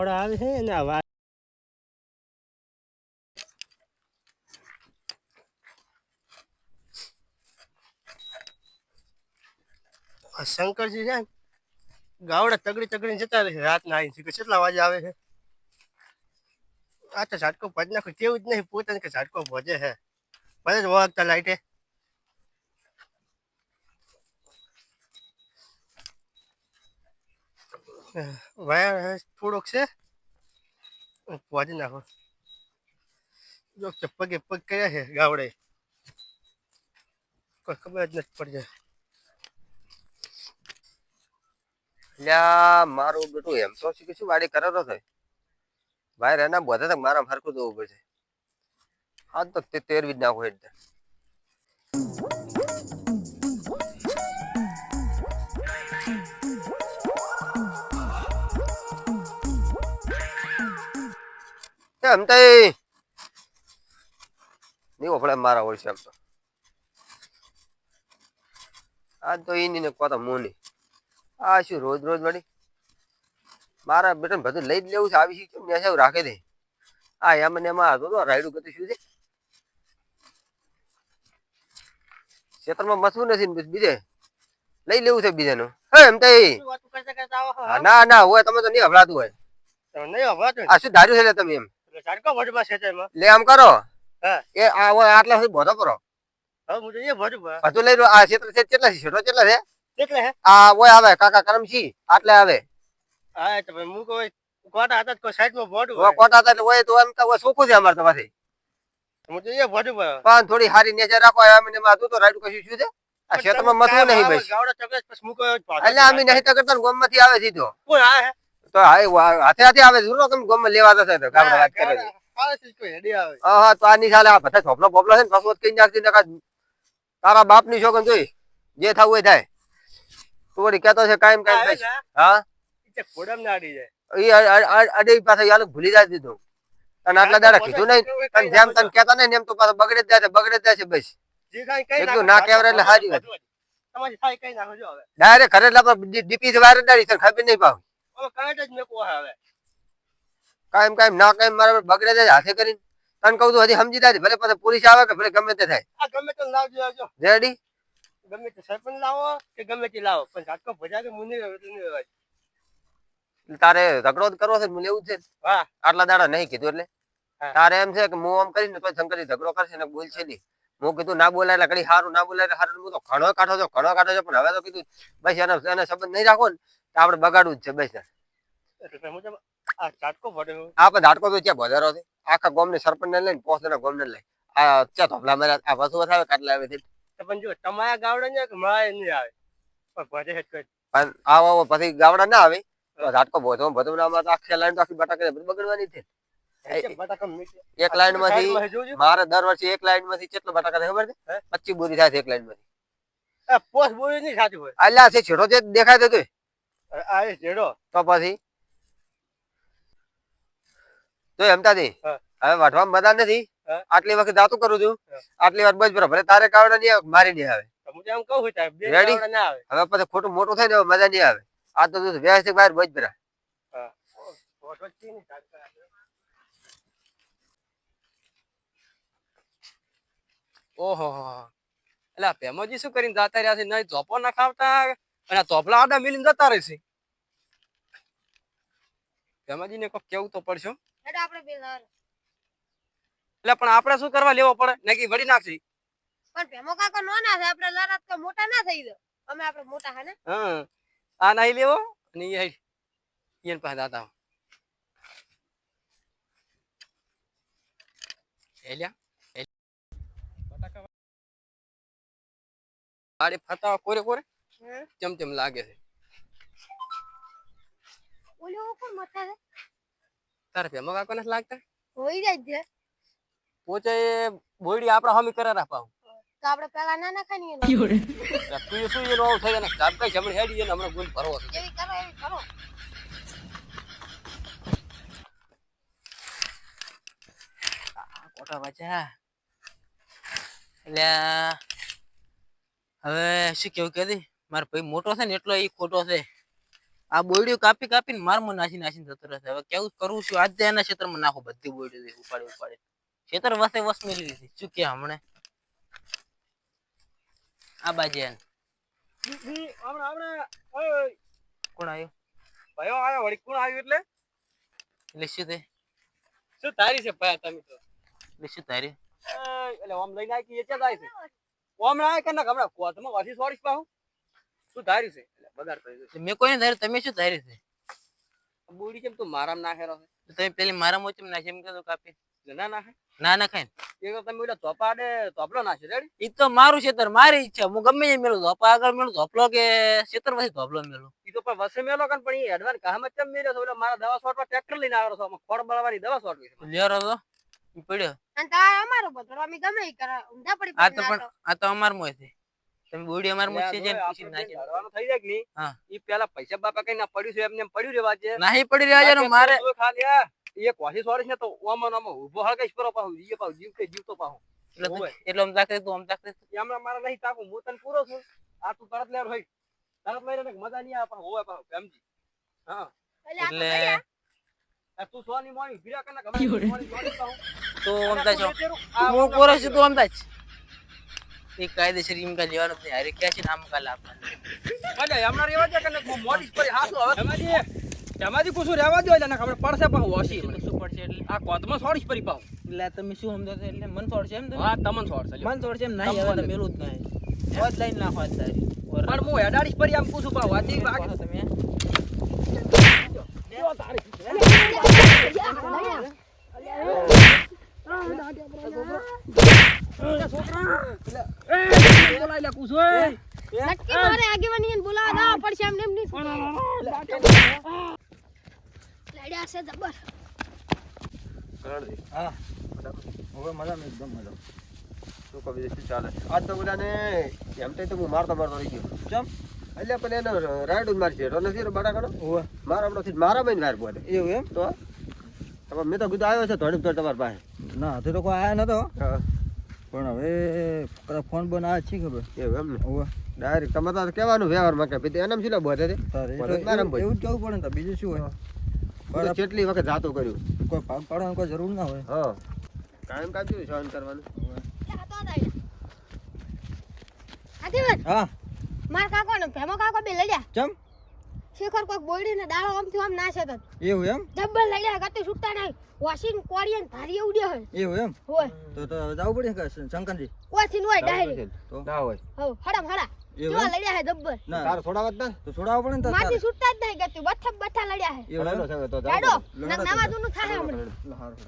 આવડા આવે છે ને આ વા- શંકરજી છે ગાવડા તગડી તગડી જતા રહે છે, રાતના આવી છે, કેટલા વાગે આવે છે? આ તો ઝાટકો ભજ નાખો કેવું જ નહીં, પોતાને કે ઝાટકો ભજે છે. ભલે જ વળગતા લાઈટે. વાયર થોડોક છે. વાજી નાખો. જો પગે પગ કર્યા છે ગાવડે. કોઈ ખબર જ નથી પડતી. લ્યા મારું બેટું એમ તો શીખી શું વાડી કરેલો થાય ભાઈ એના બધા મારા હરખું જોવું પડશે. આ તે તેરવી જ નાખું એટલે એમ તો નહીં ઓફળે મારા હોય છે તો. આજ તો એની ને કોતા મોની આ શું રોજ રોજ વળી? મારા બેટા બધું લઈ જ લેવું છે આવી કેમ નેસાવ રાખે દે આ એમ ને એમાં હતો તો રાયડું કતું શું છે? ખેતરમાં મસવું નથી ને બીજે લઈ લેવું છે બીજાનું. હે એમ તો એ શું વાતું કરતા કરતા આવો? છો? હા, ના ના હોય તમે તો નહીં હભળાતું હોય. નહીં હભળાતું આ શું ધાર્યું છે તમે એમ? એટલે ઝાટકો ભજમાં છે તેમાં લે આમ કરો. હા. એ આવો આટલા સુધી બોધો કરો. હવે હું તો એ ભજું ભા. બધું લઈ લો. આ ક્ષેત્ર છે કેટલા છે? છોટો કેટલા છે? કેટલા હે આ હોય આવે કાકા કરમસી આટલે આવે. હા એ તો ભાઈ હું કોઈ કોટા હતા કોઈ સાઈડમાં હોય. કોટા હતા હોય તો એમ હોય સોખું છે અમારે તમારે. હું તો એ ભજું પણ થોડી હારી નેચર રાખો એમ ને એમાં તું તો રાઈડ કશું શું છે? આ ક્ષેત્રમાં મથવું નહીં ભાઈ. એટલે અમે નહીં તો કરતા ગોમમાંથી આવે સીધો. કોઈ આ? તો હાથે હાથે આવે જુરો કેમ ગોમ લેવા જશે તો? કામ વાત કરે છે. હા તો આ ની સાલે આ બધા છોપલો પોપલો છે ને ફસવત કઈ નાખતી નકા તારા બાપની છોકન જોઈ જે થવું એ થાય. તું વળી કેતો છે કાયમ કાયમ હા ઈ તો ઘોડામાં ના અડી જાય. એ અડે પાસે યાર ભૂલી જાય દીધું. આટલા દાડા કીધું નહીં. તને જેમ તને કહેતા નહીં એમ તો પાછો બગડે જાય છે, બગડે જાય છે બસ. નાખો, ના કહેવાય એટલે સારી વાત. ડાયરેક્ટ ઘરે ડીપી થી વાયર ડાળી તને ખબર નહીં પાવ. હવે કરંટ જ મેકો હવે. કાયમ કાયમ ના કાયમ મારા બગડે જાય હાથે કરીને. તને કહું તું હજી સમજી જાય ભલે પાછા પોલીસ આવે કે ભલે ગમે તે થાય. આ ગમે તે લાવજો આવજો. રેડી ગમે તે સરપંચ લાવો કે ગમે તે લાવો પણ ઝાટકો ભજા કે મુની. તારે ઝઘડો જ કરવો છે મને એવું છે વાહ આટલા દાડા નહીં કીધું એટલે. તારે એમ છે કે હું આમ કરીને તો શંકરજી ઝઘડો કરશે ને બોલ છે નહીં હું કીધું ના બોલાય એટલે કડી સારું ના બોલાય એટલે સારું હું તો ઘણો કાઢો છો ઘણો કાઢો છો પણ હવે તો કીધું બસ એને એને સંબંધ નહીં રાખો ને. તો આપણે બગાડવું જ છે બસ એટલે હું તો આ ઝાટકો આપણે ધાટકો તો ત્યાં વધારો છે. આખા ગામને સરપંચ ને લઈને પોસ જણા ગામને લઈ આ ત્યાં ધોપલા માર્યા આ વસુ આવે કાટલા આવે છે. પણ જો તમારા ગાવડે ને નહીં આવે? પણ આવો પછી ગાવડા ના આવે. ના આમાં તો આખી લાઈન તો આખી બટાકા બગડવાની છે. એક લાઈનમાંથી મારે દર વર્ષે એક લાઈનમાંથી કેટલા બટાકા થાય ખબર છે? પચીસ બોરી થાય છે એક લાઈનમાંથી પોસ બોલી નહીં સાચું અલ્યા છે છેડો જે દેખાય તું. આ એ જેડો તો પછી? તો હવે વાઢવામાં મજા નથી? આટલી વખત દાતું કરું છું? આટલી વાર બજ ભલે તારે કાવડા નહીં આવે મારી નહીં આવે. હું એમ કહું છું બે Ready? ના આવે. હવે પછી ખોટું મોટું થાય ને મજા નહીં આવે. આ તો તું વ્યવસ્થિત બહાર નહીં ઝાટકા. ઓહો એટલે આ ભેમોજી શું કરીને જતા રહ્યા છે? નહીં ચોપો ના ખાવતા અને તોપલા આડા મિલીને જતા રહેશે. ભેમાજી ને કોક કેવું તો પડશે એટલે પણ આપણે શું કરવા લેવો પડે? નકી વળી નાખશે. પણ ભેમો કાકો નો ના થાય આપણે લારાત તો મોટા ના થઈ દો અમે આપણે મોટા હે ને? હા. આ નહીં લેવો અને એ એને પાસે દાતા એલ્યા બટાકા વાડી ફરતા કોરે કોરે? તેમ લાગે છે. ઓલો કોણ મથા છે તારે ભેમો કાકો નથી લાગતા? હોઈ જાય છે. પોચે બોડી આપડા હમી કરે રાખવા તો આપણે પેલા ના ના ખાની એનો તું શું એનો આવું થઈ જાય ને? ચાપ કઈ જમણ હેડી એને હમણાં ગુલ ભરવો છે. એવી કરો એવી કરો. કોટા બચા એટલે હવે શું કેવું કે મારો ભાઈ મોટો છે ને એટલો એ ખોટો છે. આ બોયડીઓ કાપી કાપીને મારમાં નાસી નાસીને જતો રહેશે હવે કેવું કરવું છું? આજે એના ક્ષેત્રમાં નાખો બધી બોયડીઓ ઉપાડી ઉપાડી. ખેતર વસે વસ મેળવી દીધી શું કે હમણે? આ બાજુ કોણ આવ્યું ભાઈઓ આયા વળી. કોણ આવ્યું એટલે? એટલે શું તે? શું તારી છે ભાઈ તમે તો? એટલે શું તારી? એટલે ઓમ લઈને આવી કે એ ક્યાં જાય છે? ઓમ ના કે ના? હમણાં કોથમાં વાસી સોડીશ પાહું. શું ધાર્યું છે? એટલે કરી મેં કોઈ ધાર્યું તમે શું ધાર્યું છે? બુડી કેમ તું મારામાં નાખેલો છે તમે પેલી મારા મોચમ નાખી એમ કીધું કાપી. ના નાખે? ના એ તો તમે ઓલા નાખે રેડી? એ તો મારું ક્ષેત્ર મારી ઈચ્છા. હું ગમે મેળું ધોપા આગળ મેળું ધોપલો કે ક્ષેત્ર પછી ધોપલો મેળું ઈ તો પણ વસે મેલો કન પણ ઈ એડવાન્સ કામ જ ચમ મેલ્યો છે? ઓલા મારા દવા સોટવા ટ્રેક્ટર લઈને આવ્યો છો? આમાં ખોડ બળવાની દવા સોટવી છે લ્યો તો. ઈ પડ્યો. અને તારે અમારો અમે ગમે ઈ કરા ઊંધા પડી આ તો પણ. આ તો અમાર મોય છે. તમે બોડી અમાર મોય છે લે, જઈને આપણે નાખી લડવાનું થઈ જાય કે નહીં હા. ઈ પેલા પૈસા બાપા કઈ ના પડ્યું છે એમને પડ્યું રેવા છે નહીં પડી રહ્યા છે ને મારે ખાલી આ એક વાસી સોરી છે તો ઓમાં નામ ઊભો ઊભો હળગાઈશ પરો પાહું ઈ પાહું જીવ કે જીવતો પાહું એટલે તું-. એટલે આમ તાકે તું આમ તાકે હમણાં મારા નહીં તાકું હું તને પૂરો છું. આ તું તરત લેર હોય તરત લઈને ને મજા નહીં આવે પણ હોય પાહું સમજી હા. એટલે આ તો તું સોની મોણી ભીરા કને ગમે તો આમ છો. હું કોરો છું તું આમ તાજ. એ કાયદેસર એમ કા લેવાનું નહીં. હારે ક્યાં છે નામ આમ કા લાવવાનું અલે હમણાં રેવા દે કને મોડી પર હાસો હવે એમાંથી એમાંથી કુછું રહેવા દો એટલે ખબર પડશે પાહું હસી શું પડશે એટલે? આ કોદમાં સોડીશ પરી પાહું. એટલે તમે શું સમજો છો? એટલે મન સોડશે એમ તમે? હા તમને સોડશે. મન સોડશે એમ નહીં હવે તો મેલું જ નહીં. હોજ લઈને નાખો આજ તારી. પણ હું હેડાડીશ પરી આમ પૂછું પાહું. આથી બાકી તમે બોલાય લે કુછ ઓય નક્કી મારે આગેવાની ને બોલાવા જવા પડશે એમ નેમ નહીં લડ્યા છે જબર. હા. હવે મજામાં એકદમ મજા શું કહું શું ચાલે? આજ તો બધાને એમ તો હું મારતો મારતો રહી ગયો. ચમ? એટલે પણ એનો રાઈડ મારી છે નથી ને બટાકાનો મારા હમણાંથી મારા બહેન વાર બોલે. એવું એમ? તો? તમે મેં તો કીધું આવ્યો છે થોડીક તો તમારી પાસે. ના તો કોઈ આયા નતો. હા. પણ હવે કદાચ ફોન બોન આ છે ખબર? એવું એમ ને? હવે. ડાયરેક્ટ તમારે તો કહેવાનું વ્યવહારમાં કે ભાઈ એનામ શું લે મારામાં એવું એવું જ કેવું પડે ને બીજું શું હોય? કેટલી વખત જાતું કર્યું? કોઈ ભાગ પાડવાની કોઈ જરૂર ના હોય. હા. કાયમ કામ શું સહન કરવાનું? હા. માર કાકો ને ભેમો કાકો બે લડ્યા. ચમ? શેખર કોક બોયડી ને દાળો આમ થી આમ નાશે તો. એવું એમ? જબ્બર લડ્યા ગતિ છૂટતા નહીં. વોશિંગ ને ધારી ઉડ્યા હોય. એવું એમ? હોય. તો તો જાવ પડે કે શંકરજી? કોથી હોય ડાયરેક્ટ તો. ના હોય. હો હડા. હડા કેવા લડ્યા હે જબ્બર. ના. તાર થોડા વાત ના? તો છોડાવવું પડે ને તો માથી છૂટતા જ નહીં ગતિ બથા બથા લડ્યા હે. એવું છે તો જાડો. નવા દુનું થાય હમણાં. લે, હારું.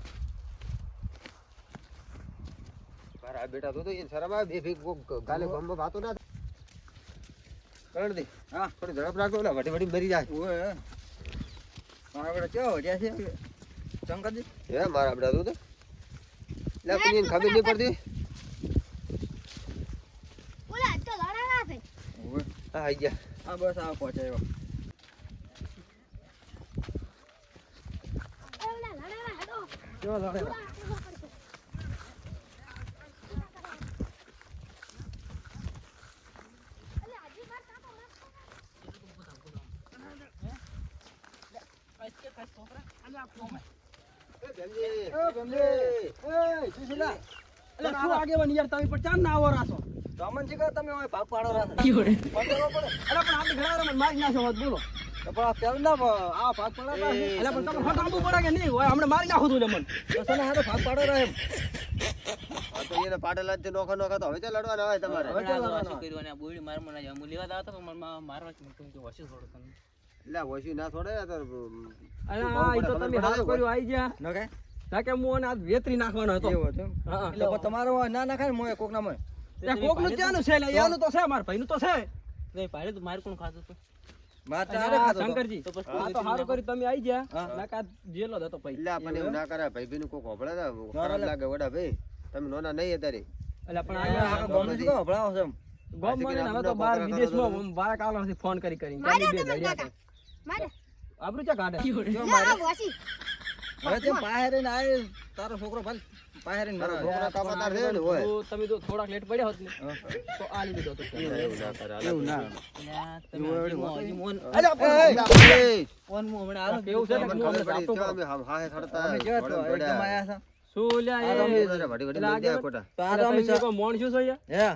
બેટા તો તો એ શરમ આવે બે ભી ગાલે ગામમાં વાતો ના કરણ દે. હા. થોડી ઝડપ રાખો ઓલા વટી વટી મરી જાય. ઓવે. મારા બેટા કેવા વઢ્યા છે શંકરજી? હે મારા બેટા તો તો? લે પણ ખબર નહીં પડતી? ઓલા તો લડાણા છે. ઓવે. હા આઈ ગયા. હા બસ આ પહોંચાયો. ઓલા હેડો લડે ઓલા આગળ પડશે. અલે હજી માર કાકો માર એટલે શું આગેવાન યાર તમે પણ ચાર ના આવો રાસો તમને શીખર તમે હવે ભાગ પાડો રાખ અરે પણ આપણે ઘણા રમણ મારી નાખો વાત બોલો તો પણ આ પેલું ના પ- આ ભાગ પાડો રાખ. એટલે પણ તમે હટાવવું પડે કે નહીં હોય હમણાં મારી નાખું તું મને ભાગ પાડો રાખ તો પાટેલા જ નોખો તો હવે તો લડવાના હોય તમારે હવે હું તો મારવા કે તમે એટલે ઓછી ના તો અરે તમે પડે? કર્યું આઈ ગયા. ન કાંઈ? તાકે હું આને વેતરી નાખવાનો હતો. એવું હતું એટલે તમારો ના નાખાય ને કોક ના છે એનું તો છે મારા ભાઈનું તો છે. ગઈ પાડે તો મારે કોણ ખાતું હતું? માર તો અરે હારે આ ખાતો હતો. શંકરજી તો પછી આ તો વેતરી સારું કર્યું તમે આવી ગયા. નાકા જેલો હતો ભાઈ. એટલે આપણને એવું ના કરે ભાઈ બીનું કોક હોભળે ને? ખરાબ લાગે વડા ભાઈ. તમે નોના નહીં અત્યારે. એટલે પણ આ છો? ગોમ મને હવે તો બહાર વિદેશમાં બાર કાલથી ફોન કરી કરી મારે. આબરૂ ચા કાઢે? મારે? હવે બહાર આય, તારો છોકરો ભલે મારા. ને હોય. તમે જો થોડાક લેટ પડ્યા હોત ને તો આ લીધું એવું ના એવું ના મો- હમણાં. કેવું છે ને? આપતો અમે? એકદમ આયા એ? ખોટા. અમે મોણ શું છો હા?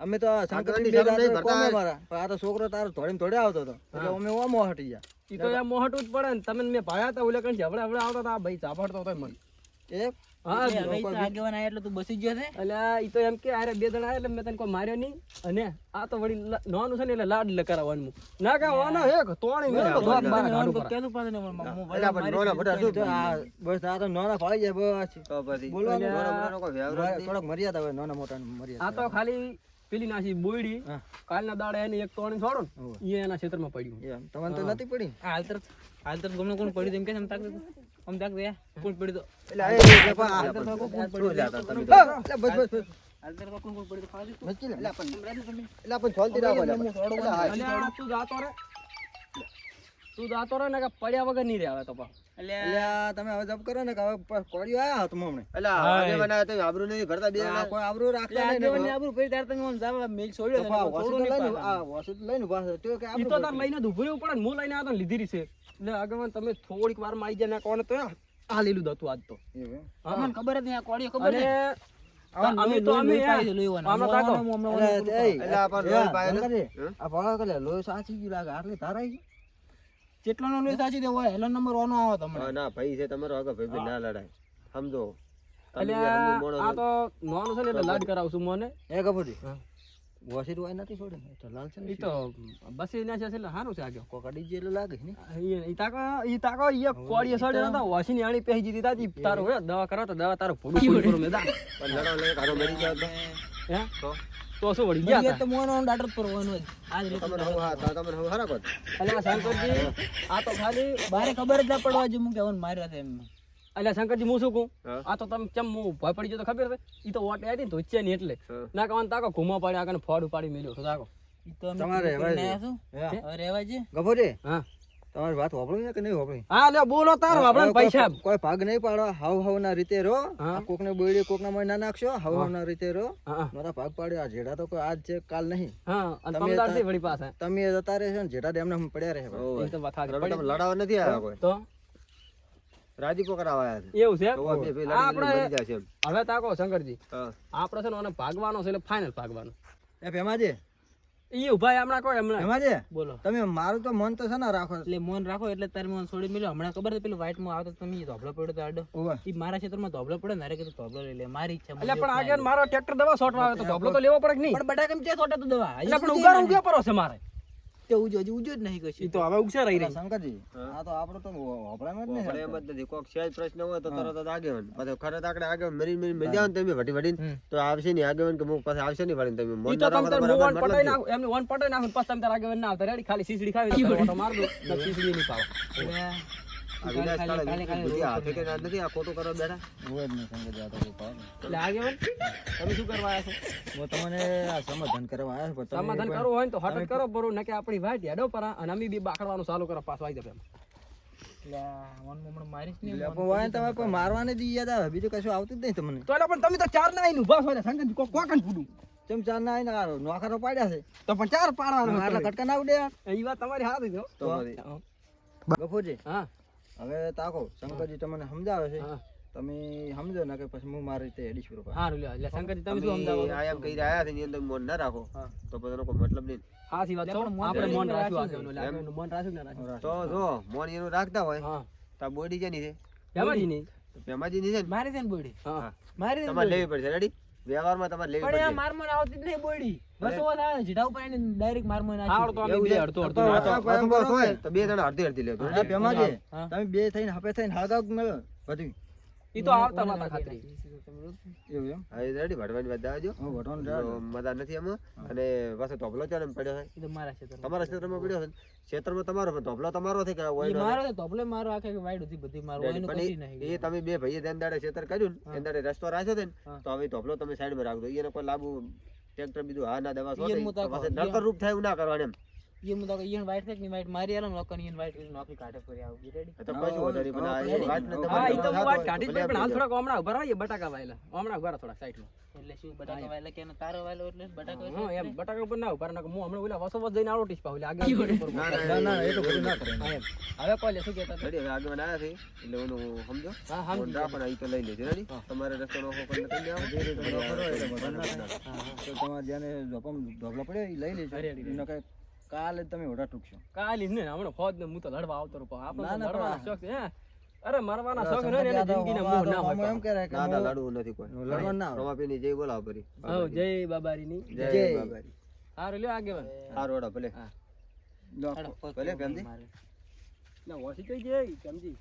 અમે તો સંક્રાંતિ આ તો છોકરો તારો ધોળીને ધોડે આવતો હતો. એટલે અમે ઓમો હટી ગયા. ઈ તો યાર મોહટું જ પડે ને. તમે મેં ભાયા હતા ઓલે કણ જબડા હવડે આવતા હતા આ ભાઈ ચાપડતો હતો મને. એ હા એટલે તો આગેવાન આયા એટલે તું બસી ગયો છે? અલ્યા ઈ તો એમ કે અરે બે જણા આયા એટલે મેં તને કોઈ માર્યો નહીં. અને આ તો વળી નાનું છે ને એટલે લાડ લ ના કે વાના હે તોણી મેં તો ધોત મારા પર. કેતું પાછું ને પણ હું નોના મોટા શું આ બસ આ તો નાના ફાળી જાય બસ. તો પછી. બોલવાનું. નોના મોટાનો કોઈ વ્યવહાર જ મર્યાદા હોય નાના મોટા આ તો ખાલી પેલી નાસી બોયડી કાલના દાડે એને એક તોણી છોડો ને એ એના ક્ષેત્રમાં પડ્યું. તમને તો નથી પડી? આ હાલ તરત હાલ તરત ગમનો કોણ પડ્યું તેમ કે આમ તાક. આમ તાક દે કોણ પડ્યું તો એટલે અરે આ પણ શું લ્યા તમે. એટલે બસ બસ. બસ હાલ તરત કોણ કોણ પડ્યું તો. ખાવા દે. મચી લે. એટલે પણ છોલતી રાખો, એટલે પણ. એટલે હા, અલ્યા તું જાતો રે તું દાતો રહે ને કે પડ્યા વગર નહીં રે હવે તો પણ. એટલે તમે હવે જપ કરો ને કે હવે પ- આયા હતો હમણે. એટલે આ આગેવાન તો આબરૂ નહીં કરતા બે. કોઈ આબરૂ રાખતા નહીં ને આબરૂ પડી ત્યારે તમે આમ જાવા મેલ છોડ્યો ને, આ નકર વસૂલ છોડો નહીં આ વસૂલ લઈને ઊભા છે. તો કે આબરૂ તો તાર લઈને ઉભું પડે ને હું લઈને આવ્યો લીધી રહી છે એટલે આગળ તમે થોડીક વારમાં આવી જાય ને કોને તો આ લીલું દતું આજ તો. ખબર જ નહીં આ ખબર નહીં અમે તો અમે આ લોહી ભાળો સાચી ગયું લાગે આટલી તારાઈ? જેટલાનો લોહી સાચી દેવો હેલો નંબર ઓનો આવો તમને. ના ભાઈ છે તમારો આગળ ભાઈ ના લડાય. સમજો. આ તો નાનું છે ને એટલે લાડ કરાવશું મને. એ કપૂરજી, હા. વસીરું નથી છોડે. તો લાલ છે ને ઈ તો ના છે એટલે સારું છે આગળ. કોક અડી એટલે લાગે ને. ઈ ઈ તાકો ઈ તાકો ઈ કોડીએ સડે નતા વાસીની આણી પહેરી દીધા તી તારો દવા કરો તો દવા તારો ફોડું ફોડું કરું પણ લડો લઈ કાઢો મરી જાવ હે? તો તો શું વળી ગયા તો? મોનો ડાટર પર હોવાનું આજ હવે હા તો તમને હવે હરાકો જ. અલ્યા શંકરજી આ તો ખાલી બારે ખબર જ ના પડવા જો હું કેવાનું માર્યા તેમ એમ. અલ્યા શંકરજી હું શું કહું? હા. આ તો તમે ચમ હું ભય પડી ગયો તો ખબર છે? ઈ તો વોટ આવી ને તો ઈચ્છે નહીં એટલે. હા. ના કવાન તાકો ઘુમા પાડી આગળ ફોડ ઉપાડી મેલ્યો તો તાકો. ઈ તો અમે તમારે છું. હા. હવે રહેવા છે? હા. તમારી વાત હોભળી છે કે નહીં હોભળી? હા લે બોલો તાર આપણે પૈસા કોઈ ભાગ નહીં પાડો હાવ હાવ ના રીતે રો કોક ને કોકને બોયડી કોકના મોય ના નાખશો. હાવ હાવ ના રીતે રો મારા ભાગ પાડ્યો. આ જેડા તો કોઈ આજ છે કાલ નહીં. હા તમે વળી પાસે તમે જતા રહેશો ને જેડા એમને પડ્યા રહે. ઓય. તો વાત સાચી. તમે લડાવવા નથી આવ્યા કોઈ? તો? રાજીપો કરાવાયા છે? એવું છે? આપણે. હવે તાકો શંકરજી. હા. આપણે છે ને ભાગવાનો છે એટલે ફાઇનલ ભાગવાનો. એ ભેમાજી ઈ ઊભા હમણાં કોઈ હમણાં? ભેમાજી બોલો. તમે મારું તો મન તો છે ને રાખો. એટલે મન રાખો એટલે તારે મોન છોડી મેલ્યો. હમણાં ખબર છે પેલું white માં આવતો તો તમે ધોબળો પડ્યો તો આડો. ઈ મારા ક્ષેત્રમાં ધોબળો પડે ને હારે કીધું ધોબળો લઈ લે મારી ઈચ્છા એટલે પણ આગળ મારો ટ્રેક્ટર દવા છોટવા આવે તો ધોબલો તો લેવો પડે કે નહીં? પણ બટા કેમ છે છોટે તો દવા. એટલે પણ ઉગાર ઉગ્યો પરો છે મારે. તે ઉજો હજી ઉજો જ નહીં કશું. ઈ તો હવે ઉગશે રહી. રહી શંકરજી આ તો આપણો તો હોભળામાં જ નહીં એમ જ નથી કોક પ્રશ્ન હોય તો તરત જ પછી ખરે તાકડે આગેવાન મરી મરી મરી જાવ તમે વટી વટીને તો આવશે નહીં કે હું પછી આવશે નહીં વળીને તમે. મોન તો ના તમે તાર મોન પટાઈ નાખો. એમને વન પટાઈ નાખો પછી તમે તાર આગળ ના આવતા. રેડી ખાલી સીસડી ખાવી તો માર દો. સીસડી નહીં પાવો આ વિનાશ કાળે બધી હાથે કે ના નથી આ ખોટું કરવા બેઠા હોય જ નહીં શંકરજી આ તો કોઈ પાડે. એટલે આગેવાન તમે શું કરવા આવ્યા છો? હું તમને આ સમાધાન કરવા આવ્યા પણ સમાધાન કરવું હોય તો હટ કરો બરો ને આપણી વાત હેડો પર અને અમે બી બાકડવાનું ચાલુ કરો પાછો આવી એટલે એટલે પણ મારવાની યાદ આવે બીજું કશું આવતું જ નહીં તમને. તો એટલે પણ તમે તો ચાર ના ઊભા છો એટલે કોક કોકન પૂડું ચમ ચાર ના આવીને આરો નોખારો પાડ્યા છે. તો પણ ચાર પાડવાનો આટલા કટકા ના ઉડે. એ વાત તમારી હાથ તો હા. હવે તાકો શંકરજી તમને સમજાવે છે. તમે સમજો ને કે પછી હું મારી રીતે હેડીશ બરોબર હારું લ્યો. એટલે શંકરજી તમે શું સમજાવો? આ એમ કહી રહ્યા છે એની અંદર મોન ના રાખો. તો પછી કોઈ મતલબ નહીં. હાચી વાત છો આપણે મન રાખ્યું આગળનું મન રાખ્યું ના રાખ્યું તો જો મન એનું રાખતા હોય હા. તો બોડી જેની છે? હેમાજી નહીં પેમાજી ની? છે મારી છે ને બોડી? હા. મારી છે તમારે લેવી પડશે. રેડી વ્યવહારમાં તમારે લેવી પણ આ પડશે માર મને આવતી જ નહીં બોડી બસો વાત આવે જીડા ઉપર એને ડાયરેક્ટ માર મને હારું તો અમે બે અડધો અડધો તો બે જણા અડધી અડધી લેજો હા, ભેમાજી, હા. તમે બે થઈને હપે થઈને હાગાવ મેળો બધું ઈ તો આવતા માતા ખાતરી. એવું એમ? હા રેડી ભરવાની વાત દાજો હું વઢવાનું મજા નથી એમાં. અને પાછો ધોબલો ચાલે એમ પડ્યો છે? તો મારા ક્ષેત્રમાં તમારા ક્ષેત્રમાં પડ્યો છે ક્ષેત્રમાં તમારો પણ તમારો છે કે ઈ મારો છે ધોપલે મારો આખે વાઈડ હતી બધી મારો રેડી. કશી નહીં એ તમે બે ભાઈએ દેન દાડે ક્ષેત્ર કર્યું ને. દાડે રસ્તો રાખ્યો છે ને તો હવે ધોબલો તમે સાઈડમાં રાખજો. એને કોઈ લાગુ ટ્રેક્ટર બીજું હા ના દવા. પાછું નડતર રૂપ થાય એવું ના કરવાનું એમ. પણ ઈ તો હું વાત વાત હોય કાઢી જ ભલે પણ હાલ આપી થોડાક હમણાં ઊભા રહીએ બટાકા વાયલા. હમણાં ઊભા રહો થોડા સાઈડમાં. એટલે શું બટાકા વાયેલા કે તારો વાયેલો એટલે બટાકા હા એમ. બટાકા ઉપર ના ઊભા હું હમણાં ઓલા વસો વસ જઈને આવો ટીસ પાવ આગળ આગળ ના, ના, ના ના એટલું બધું ના કરે. એમ. હવે કોલે શું કહેતા હતા? રેડી, હવે આગળ આવ્યા છે. એટલે ઓલું સમજો. હા રાખો ને તો લઈ લેજે. રેડી તમારે રસ્તો એટલે બધા ના ના, તો તમારે જેને જોપમ ઢોકળા પડ્યો એ લઈ લેજો. રેડી. નકર કાલે તમે ઓઢા ટૂંકશો કાલે ને હમણાં ફોજ ને હું તો લડવા આવતો રહું આપણે લડવાના શોખ છે અરે મરવાના શોખ ને એને મામા મોહ ના હોય એમ કહે કે ના, ના, લડવું નથી કોઈ. લડવાનું ના આવે. રમાપીની જય બોલાવ ફરી. હઉ, જય બાબારી ની જય. બાબારી. હારું લ્યો આગેવાન. હારું હેડો, ભલે. ભલે, પ્રેમજી. ના ઓછી કઈ જઈ સમજી